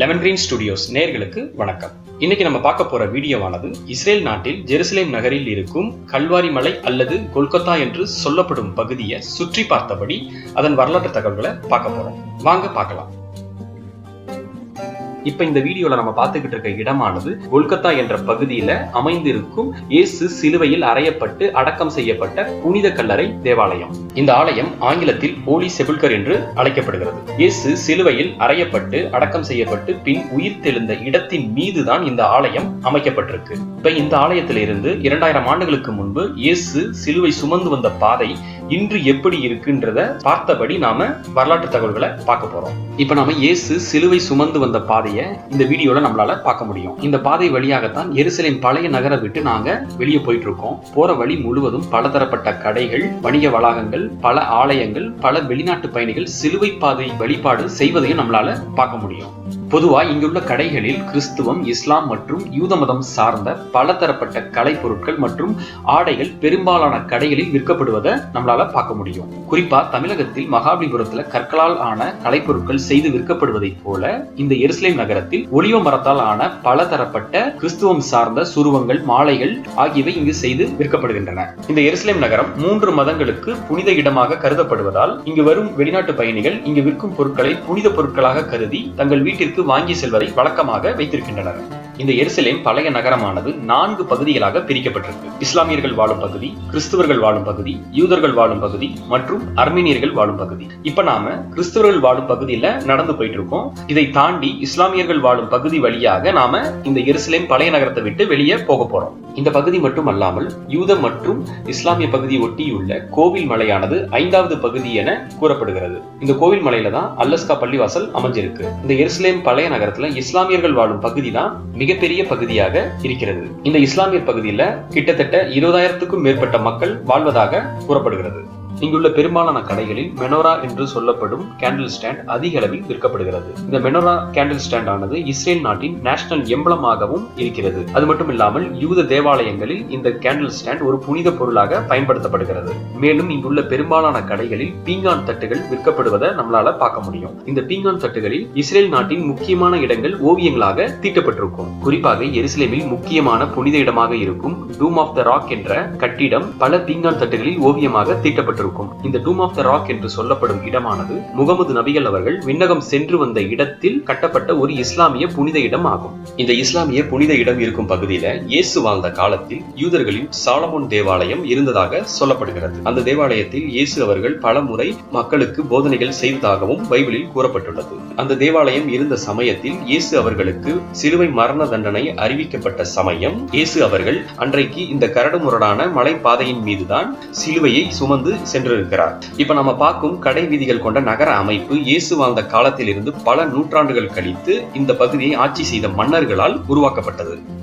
Lemon green studios நேர்களுக்கு வணக்கம். இன்னைக்கு நம்ம பார்க்க போற வீடியோவானது இஸ்ரேல் நாட்டில் ஜெருசலேம் நகரில் இருக்கும் கல்வாரி மலை அல்லது கொல்கத்தா என்று சொல்லப்படும் பகுதியை சுற்றி பார்த்தபடி அதன் வரலாற்று தகவல்களை பார்க்க போறோம். வாங்க பார்க்கலாம். இப்ப இந்த வீடியோல நம்ம பார்த்துக்கிட்டு இருக்க இடமானது கொல்கத்தா என்ற பகுதியில அமைந்திருக்கும் இயேசு சிலுவையில் அறையப்பட்டு அடக்கம் செய்யப்பட்ட புனித கல்லறை தேவாலயம். இந்த ஆலயம் ஆங்கிலத்தில் ஹோலி செபுல்கர் என்று அழைக்கப்படுகிறது. இயேசு சிலுவையில் அறையப்பட்டு அடக்கம் செய்யப்பட்டு பின் உயிர் தெழுந்த இடத்தின் மீதுதான் இந்த ஆலயம் அமைக்கப்பட்டிருக்கு. இப்ப இந்த ஆலயத்திலிருந்து இரண்டாயிரம் ஆண்டுகளுக்கு முன்பு இயேசு சிலுவை சுமந்து வந்த பாதை இன்று எப்படி இருக்குன்றத பார்த்தபடி நாம வரலாற்று தகவல்களை பார்க்க போறோம். இப்ப நாம இயேசு சிலுவை சுமந்து வந்த பாதை பாதையை இந்த வீடியோல நம்மளால பார்க்க முடியும். இந்த பாதை வழியாகத்தான் எருசலேம் பழைய நகரை விட்டு நாங்க வெளியே போயிட்டு இருக்கோம் போற வழி முழுவதும் பலதரப்பட்ட கடைகள் வணிக வளாகங்கள் பல ஆலயங்கள் பல வெளிநாட்டு பயணிகள் சிலுவை பாதை வழிபாடு செய்வதையும் நம்மளால பார்க்க முடியும். பொதுவா இங்குள்ள கடைகளில் கிறிஸ்துவம் இஸ்லாம் மற்றும் யூத மதம் சார்ந்த பலதரப்பட்ட கலை பொருட்கள் மற்றும் ஆடைகள் பெரும்பாலான கடைகளில் விற்கப்படுவதை நம்மளால பார்க்க முடியும். குறிப்பா தமிழகத்தில் மகாபலிபுரத்துல கற்களால் ஆன கலைப்பொருட்கள் செய்து விற்கப்படுவதைப் போல இந்த எருசலேம் நகரத்தில் ஒளிவ மரத்தால் ஆன பலதரப்பட்ட கிறிஸ்துவம் சார்ந்த சுருவங்கள் மாலைகள் ஆகியவை இங்கு செய்து விற்கப்படுகின்றன. இந்த எருசலேம் நகரம் மூன்று மதங்களுக்கு புனித இடமாக கருதப்படுவதால் இங்கு வரும் வெளிநாட்டு பயணிகள் இங்கு விற்கும் பொருட்களை புனித பொருட்களாக கருதி தங்கள் வீட்டிற்கு வாங்கி செல்வதை வழக்கமாக வைத்திருக்கின்றனர். இந்த எருசலேம் பழைய நகரமானது நான்கு பகுதிகளாக பிரிக்கப்பட்டிருக்கு. இஸ்லாமியர்கள் வாழும் பகுதி கிறிஸ்துவர்கள் வாழும் பகுதி யூதர்கள் வாழும் பகுதி மற்றும் அர்மீனியர்கள் வாழும் பகுதி. இப்ப நாம கிறிஸ்துவர்கள் வாழும் பகுதியில நடந்து போயிட்டு இருக்கோம் இதை தாண்டி இஸ்லாமியர்கள் வாழும் பகுதி வழியாக நாம இந்த எருசலேம் பழைய நகரத்தை விட்டு வெளியே போக போறோம். இந்த பகுதி மட்டும் அல்லாமல் யூத மற்றும் இஸ்லாமிய பகுதியை ஒட்டியுள்ள கோவில் மலையானது ஐந்தாவது பகுதி என கூறப்படுகிறது. இந்த கோவில் மலையில தான் அல்லஸ்கா பள்ளிவாசல் அமைஞ்சிருக்கு. இந்த எருசலேம் பழைய நகரத்துல இஸ்லாமியர்கள் வாழும் பகுதி தான் மிகப்பெரிய பகுதியாக இருக்கிறது. இந்த இஸ்லாமியர் பகுதியில கிட்டத்தட்ட இருபதாயிரத்துக்கும் மேற்பட்ட மக்கள் வாழ்வதாக கூறப்படுகிறது. இங்குள்ள பெரும்பாலான கடைகளில் மெனோரா என்று சொல்லப்படும் கேண்டில் ஸ்டாண்ட் அதிக அளவில் விற்கப்படுகிறது. இந்த மெனோரா கேண்டில் ஸ்டாண்ட் ஆனது இஸ்ரேல் நாட்டின் நேஷனல் எம்பளமாகவும் இருக்கிறது. அது மட்டும் இல்லாமல் யூத தேவாலயங்களில் இந்த கேண்டில் ஸ்டாண்ட் ஒரு புனித பொருளாக பயன்படுத்தப்படுகிறது. மேலும் இங்குள்ள பெரும்பாலான கடைகளில் பீங்கான் தட்டுகள் விற்கப்படுவதை நம்மளால பார்க்க முடியும். இந்த பீங்கான் தட்டுகளில் இஸ்ரேல் நாட்டின் முக்கியமான இடங்கள் ஓவியங்களாக தீட்டப்பட்டிருக்கும். குறிப்பாக எருசலேமில் முக்கியமான புனித இடமாக இருக்கும் டூம் ஆஃப் த ராக் என்ற கட்டிடம் பல பீங்கான் தட்டுகளில் ஓவியமாக தீட்டப்பட்டு இருக்கும் இந்த டூம் ஆஃப் த ராக் என்று சொல்லப்படும் இடமானது முகமது நபிகள் அவர்கள் விண்ணகம் சென்று வந்த இடத்தில் கட்டப்பட்ட ஒரு இஸ்லாமிய புனித இடம் ஆகும். இந்த இஸ்லாமிய புனித இடம் இருக்கும் பகுதியில இயேசு வாழ்ந்த காலத்தில் யூதர்களின் சாலமோன் தேவாலயம் இருந்ததாக சொல்லப்படுகிறது. அந்த தேவாலயத்தில் இயேசு அவர்கள் பல முறை மக்களுக்கு போதனைகள் செய்ததாகவும் பைபிளில் கூறப்பட்டுள்ளது. அந்த தேவாலயம் இருந்த சமயத்தில் இயேசு அவர்களுக்கு சிலுவை மரண தண்டனை அறிவிக்கப்பட்ட சமயம் இயேசு அவர்கள் அன்றைக்கு இந்த கரடுமுரடான மலைப்பாதையின் மீதுதான் சிலுவையை சுமந்து சென்றிருக்கிறார். இப்ப நம்ம பார்க்கும் கடை வீதிகள் கொண்ட நகர அமைப்பு இயேசு வாழ்ந்த காலத்தில் இருந்து பல நூற்றாண்டுகள் கழித்து இந்த பகுதியை ஆட்சி செய்த மன்னர்களால் உருவாக்கப்பட்டது.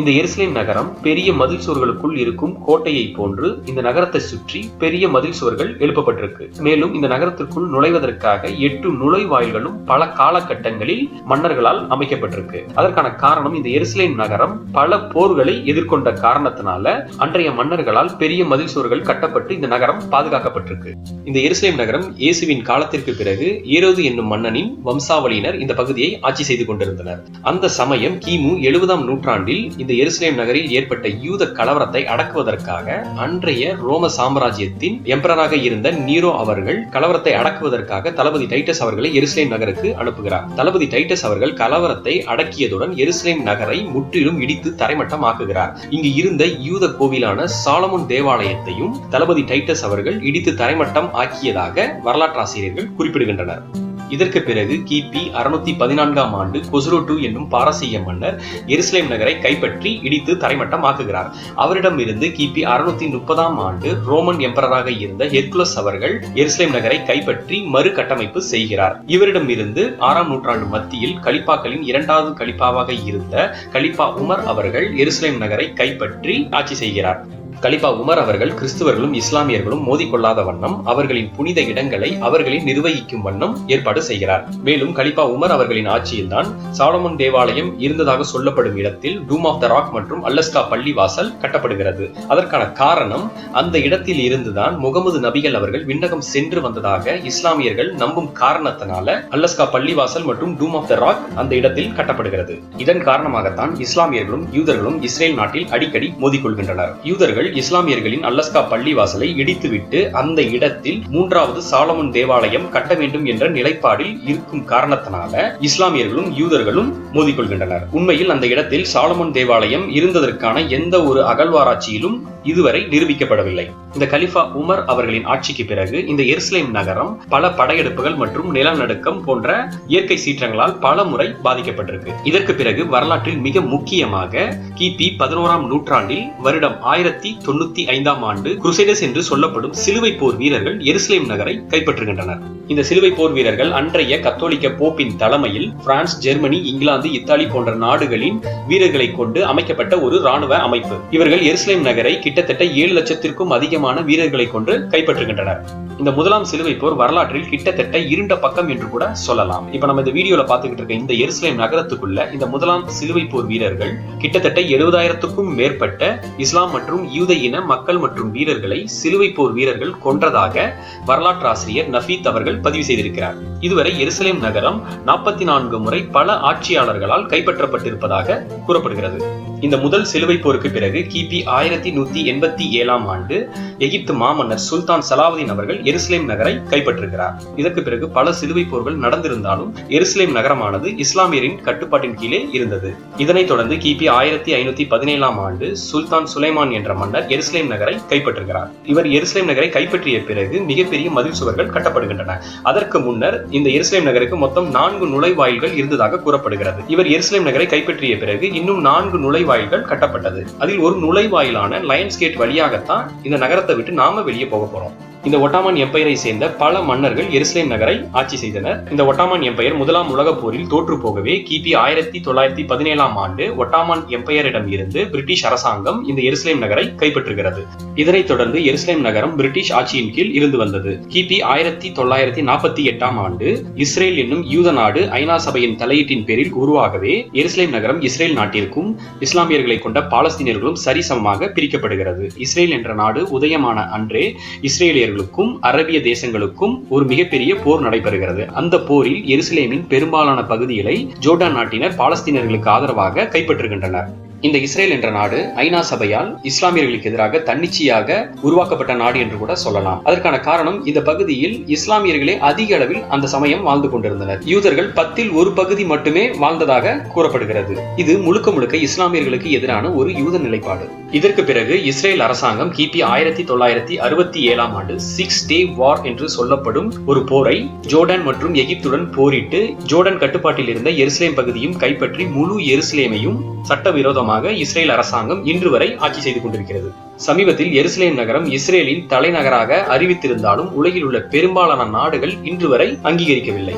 இந்த எருசலேம் நகரம் பெரிய மதில் சுவர்களுக்குள் இருக்கும் கோட்டையை போன்று இந்த நகரத்தை சுற்றி பெரிய மதில் சுவர்கள் எழுப்பப்பட்டிருக்கு. மேலும் இந்த நகரத்திற்குள் நுழைவதற்காக எட்டு நுழைவாயில்களும் பல காலகட்டங்களில் மன்னர்களால் அமைக்கப்பட்டிருக்கு. அதற்கான காரணம் இந்த எருசலேம் நகரம் பல போர்களை எதிர்கொண்ட காரணத்தினால அன்றைய மன்னர்களால் பெரிய மதில் சுவர்கள் கட்டப்பட்டு இந்த நகரம் பாதுகாக்கப்பட்டிருக்கு. இந்த எருசலேம் நகரம் இயேசுவின் காலத்திற்கு பிறகு ஈரோது என்னும் மன்னனின் வம்சாவளியினர் இந்த பகுதியை ஆட்சி செய்து கொண்டிருந்தனர். அந்த சமயம் கிமு எழுபதாம் நூற்றாண்டில் இந்த எருசலேம் நகரில் ஏற்பட்ட யூத கலவரத்தை அடக்குவதற்காக அன்றைய ரோம சாம்ராஜ்யத்தின் எம்பரராக இருந்த நீரோ அவர்கள் கலவரத்தை அடக்குவதற்காக தளபதி டைட்டஸ் அவர்களை எருசலேம் நகருக்கு அனுப்புகிறார். தளபதி டைட்டஸ் அவர்கள் கலவரத்தை அடக்கியதுடன் எருசலேம் நகரை முற்றிலும் இடித்து தரைமட்டம் ஆக்குகிறார் இங்கு இருந்த யூத கோவிலான சாலமுன் தேவாலயத்தையும் தளபதி டைட்டஸ் அவர்கள் இடித்து தரைமட்டம் ஆக்கியதாக வரலாற்றாசிரியர்கள் குறிப்பிடுகின்றனர். இதற்கு பிறகு கிபி அறுநூத்தி பதினான்காம் ஆண்டு கொசுரோட்டு என்னும் பாரசீக மன்னர் எருசலேம் நகரை கைப்பற்றி இடித்து தரைமட்டம் ஆக்குகிறார் அவரிடம் இருந்து கிபி அறுநூத்தி முப்பதாம் ஆண்டு ரோமன் எம்பரராக இருந்த ஹெர்குலஸ் அவர்கள் எருசலேம் நகரை கைப்பற்றி மறு கட்டமைப்பு செய்கிறார். இவரிடம் இருந்து ஆறாம் நூற்றாண்டு மத்தியில் கலிப்பாக்களின் இரண்டாவது கலிப்பாவாக இருந்த கலிப்பா உமர் அவர்கள் எருசலேம் நகரை கைப்பற்றி ஆட்சி செய்கிறார். கலிபா உமர் அவர்கள் கிறிஸ்துவர்களும் இஸ்லாமியர்களும் மோதிக்கொள்ளாத வண்ணம் அவர்களின் புனித இடங்களை அவர்களின் நிர்வகிக்கும் வண்ணம் ஏற்பாடு செய்கிறார். மேலும் கலிபா உமர் அவர்களின் ஆட்சியில்தான் சாலமன் தேவாலயம் இருந்ததாக சொல்லப்படும் இடத்தில் டூம் ஆஃப் த ராக் மற்றும் அல்லஸ்கா பள்ளி வாசல் கட்டப்படுகிறது. அதற்கான காரணம் அந்த இடத்தில் இருந்துதான் முகமது நபிகள் அவர்கள் விண்ணகம் சென்று வந்ததாக இஸ்லாமியர்கள் நம்பும் காரணத்தினால அல்லஸ்கா பள்ளிவாசல் மற்றும் டூம் ஆஃப் த ராக் அந்த இடத்தில் கட்டப்படுகிறது. இதன் காரணமாகத்தான் இஸ்லாமியர்களும் யூதர்களும் இஸ்ரேல் நாட்டில் அடிக்கடி மோதிக்கொள்கின்றனர். யூதர்கள் இஸ்லாமியர்களின் அல்லஸ்கா பள்ளிவாசலை இடித்துவிட்டு அந்த இடத்தில் மூன்றாவது சாலமன் தேவாலயம் கட்ட வேண்டும் என்ற நிலைப்பாடில் இருக்கும் காரணத்தினால இஸ்லாமியர்களும் யூதர்களும் மோதிக்கொள்கின்றனர். உண்மையில் அந்த இடத்தில் சாலமன் தேவாலயம் இருந்ததற்கான எந்த ஒரு அகழ்வாராய்ச்சியிலும் இதுவரை நிரூபிக்கப்படவில்லை. இந்த கலிஃபா உமர் அவர்களின் ஆட்சிக்கு பிறகு இந்த எருசலேம் நகரம் பல படையெடுப்புகள் மற்றும் நிலநடுக்கம் போன்ற இயற்கை சீற்றங்களால் பல முறை பாதிக்கப்பட்டிருக்கு. இதற்கு பிறகு வரலாற்றில் மிக முக்கியமாக கிபி பதினோராம் நூற்றாண்டில் வருடம் ஆயிரத்தி தொண்ணூத்தி ஐந்தாம் ஆண்டு குருசைடஸ் என்று சொல்லப்படும் சிலுவை போர் வீரர்கள் எருசலேம் நகரை கைப்பற்றுகின்றனர். இந்த சிலுவை போர் வீரர்கள் அன்றைய கத்தோலிக்க போப்பின் தலைமையில் பிரான்ஸ் ஜெர்மனி இங்கிலாந்து இத்தாலி போன்ற நாடுகளின் வீரர்களை கொண்டு அமைக்கப்பட்ட ஒரு ராணுவ அமைப்பு. இவர்கள் எருசலேம் நகரை கிட்டத்தட்ட ஏழு லட்சத்திற்கும் அதிகமான வீரர்களை கொண்டு கைப்பற்றுகின்றனர். இந்த முதலாம் சிலுவை போர் வரலாற்றில் கிட்டத்தட்ட இருண்ட பக்கம் என்று கூட சொல்லலாம். இப்ப நம்ம இந்த வீடியோல பாத்துக்கிட்டு இருக்க இந்த எருசலேம் நகரத்துக்குள்ள இந்த முதலாம் சிலுவை போர் வீரர்கள் கிட்டத்தட்ட எழுபதாயிரத்துக்கும் மேற்பட்ட இஸ்லாம் மற்றும் யூத இன மக்கள் மற்றும் வீரர்களை சிலுவை போர் வீரர்கள் கொன்றதாக வரலாற்று ஆசிரியர் நஃபீத் அவர்கள் பதிவு செய்திருக்கிறார். இதுவரை எருசலேம் நகரம் நாற்பத்தி நான்கு முறை பல ஆட்சியாளர்களால் கைப்பற்றப்பட்டிருப்பதாக கூறப்படுகிறது. இந்த முதல் சிலுவை போருக்கு பிறகு கிபி ஆயிரத்தி நூத்தி எண்பத்தி ஏழாம் ஆண்டு எகிப்து மாமன்னர் சுல்தான் சலாவுதீன் அவர்கள் எருசலேம் நகரை கைப்பற்றுகிறார். இதற்கு பிறகு பல சிலுவை போர்கள் நடந்திருந்தாலும் எருசலேம் நகரமானது இஸ்லாமியரின் கட்டுப்பாட்டின் கீழே இருந்தது. இதனைத் தொடர்ந்து கிபி ஆயிரத்தி ஐநூத்தி பதினேழாம் ஆண்டு சுல்தான் சுலைமான் என்ற மன்னர் எருசலேம் நகரை கைப்பற்றுகிறார். இவர் எருசலேம் நகரை கைப்பற்றிய பிறகு மிகப்பெரிய மதில் சுவர்கள் கட்டப்படுகின்றன. அதற்கு முன்னர் இந்த எருசலேம் நகருக்கு மொத்தம் நான்கு நுழைவாயில்கள் இருந்ததாக கூறப்படுகிறது. இவர் எருசலேம் நகரை கைப்பற்றிய பிறகு இன்னும் நான்கு நுழைவாயில்கள் கட்டப்பட்டது. அதில் ஒரு நுழைவாயிலான லயன்ஸ் கேட் வழியாகத்தான் இந்த நகரத்தை விட்டு நாம வெளியே போக போறோம். இந்த ஒட்டாமான் எம்பையரை சேர்ந்த பல மன்னர்கள் எருசலேம் நகரை ஆட்சி செய்தனர். இந்த ஒட்டாமான் எம்பையர் முதலாம் உலகப் போரில் தோற்று போகவே கிபி ஆயிரத்தி தொள்ளாயிரத்தி பதினேழாம் ஆண்டு ஒட்டாமான் எம்பையரிடம் இருந்து பிரிட்டிஷ் அரசாங்கம் இந்த எருசலேம் நகரை கைப்பற்றுகிறது. இதனைத் தொடர்ந்து எருசலேம் நகரம் பிரிட்டிஷ் ஆட்சியின் கீழ் இருந்து வந்தது. கிபி ஆயிரத்தி தொள்ளாயிரத்தி நாற்பத்தி எட்டாம் ஆண்டு இஸ்ரேல் என்னும் யூத நாடு ஐநா சபையின் தலையீட்டின் பேரில் உருவாகவே எருசலேம் நகரம் இஸ்ரேல் நாட்டிற்கும் இஸ்லாமியர்களை கொண்ட பாலஸ்தீனியர்களும் சரிசமமாக பிரிக்கப்படுகிறது. இஸ்ரேல் என்ற நாடு உதயமான அன்றே இஸ்ரேலியர்கள் நாடுகளுக்கும் அரபிய தேசங்களுக்கும் ஒரு மிகப்பெரிய போர் நடைபெறுகிறது. அந்த போரில் எருசலேமின் பெரும்பாலான பகுதிகளை ஜோர்டான் நாட்டினர் பாலஸ்தீனர்களுக்கு ஆதரவாக கைப்பற்றுகின்றனர். இந்த இஸ்ரேல் என்ற நாடு ஐநா சபையால் இஸ்லாமியர்களுக்கு எதிராக தன்னிச்சையாக உருவாக்கப்பட்ட நாடு என்று கூட சொல்லலாம். அதற்கான காரணம் இந்த பகுதியில் இஸ்லாமியர்களே அதிக அளவில் அந்த சமயம் வாழ்ந்து கொண்டிருந்தனர். யூதர்கள் பத்தில் ஒரு பகுதி மட்டுமே வாழ்ந்ததாக கூறப்படுகிறது. இது முழுக்க முழுக்க இஸ்லாமியர்களுக்கு எதிரான ஒரு யூத நிலைப்பாடு. இதற்கு பிறகு இஸ்ரேல் அரசாங்கம் கிபி ஆயிரத்தி தொள்ளாயிரத்தி அறுபத்தி ஏழாம் ஆண்டு சிக்ஸ் டே வார் என்று சொல்லப்படும் ஒரு போரை ஜோர்டன் மற்றும் எகிப்துடன் போரிட்டு ஜோர்டன் கட்டுப்பாட்டில் இருந்த எருசலேம் பகுதியும் கைப்பற்றி முழு எருசலேமையும் சட்டவிரோதமாக இஸ்ரேல் அரசாங்கம் இன்று வரை ஆட்சி செய்து கொண்டிருக்கிறது. சமீபத்தில் எருசலேம் நகரம் இஸ்ரேலின் தலைநகராக அறிவித்திருந்தாலும் உலகில் உள்ள பெரும்பாலான நாடுகள் இன்று வரை அங்கீகரிக்கவில்லை.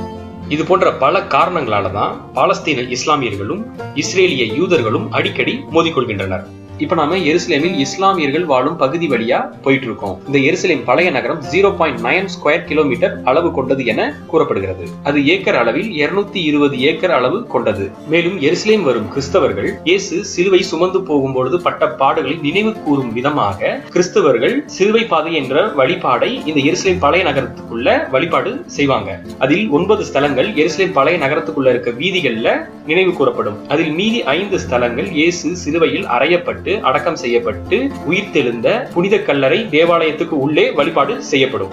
இது போன்ற பல காரணங்களால தான் பாலஸ்தீன இஸ்லாமியர்களும் இஸ்ரேலிய யூதர்களும் அடிக்கடி மோதிக்கொள்கின்றனர். இப்ப நாம எருசலேமில் இஸ்லாமியர்கள் வாழும் பகுதி வழியா போயிட்டு இருக்கோம் இந்த எருசலேம் பழைய நகரம் zero point nine square kilometre அளவு கொண்டது என கூறப்படுகிறது. அது ஏக்கர் அளவில் இருநூத்தி இருபது ஏக்கர் அளவு கொண்டது. மேலும் எருசலேம் வரும் கிறிஸ்தவர்கள் இயேசு சிலுவை சுமந்து போகும்பொழுது பட்ட பாடுகளை நினைவு கூறும் விதமாக கிறிஸ்தவர்கள் சிலுவை பாதை என்ற வழிபாடை இந்த எருசலேம் பழைய நகரத்துக்குள்ள வழிபாடு செய்வாங்க. அதில் ஒன்பது ஸ்தலங்கள் எருசலேம் பழைய நகரத்துக்குள்ள இருக்க வீதிகள்ல நினைவு கூறப்படும். அதில் மீதி ஐந்து ஸ்தலங்கள் இயேசு சிலுவையில் அறையப்பட்டு செய்யப்பட்டு அடக்கம் செய்யப்பட்டு உயிர்த்தெழுந்த புனித கல்லறை தேவாலயத்துக்கு உள்ளே வழிபாடு செய்யப்படும்.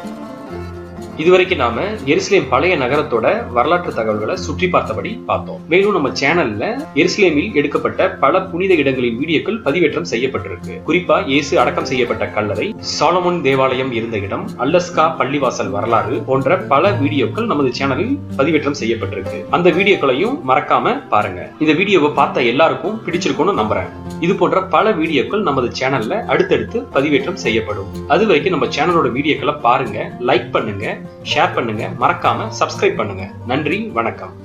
இதுவரைக்கும் நாம எருசலேம் பழைய நகரத்தோட வரலாற்று தகவல்களை சுற்றி பார்த்தபடி பார்த்தோம். மேலும் நம்ம சேனல்ல எருசலேமில் எடுக்கப்பட்ட பல புனித இடங்களின் வீடியோக்கள் பதிவேற்றம் செய்யப்பட்டிருக்கு. குறிப்பா இயேசு அடக்கம் செய்யப்பட்ட கல்லறை சாலமோன் தேவாலயம் இருந்த இடம் அல்லஸ்கா பள்ளிவாசல் வரலாறு போன்ற பல வீடியோக்கள் நமது சேனலில் பதிவேற்றம் செய்யப்பட்டிருக்கு. அந்த வீடியோக்களையும் மறக்காம பாருங்க. இந்த வீடியோவை பார்த்த எல்லாருக்கும் பிடிச்சிருக்கும்னு நம்புறேன். இது போன்ற பல வீடியோக்கள் நமது சேனல்ல அடுத்தடுத்து பதிவேற்றம் செய்யப்படும். அது வரைக்கும் நம்ம சேனலோட வீடியோக்களை பாருங்க லைக் பண்ணுங்க ஷேர் பண்ணுங்க. மறக்காம சப்ஸ்கிரைப் பண்ணுங்க. நன்றி வணக்கம்.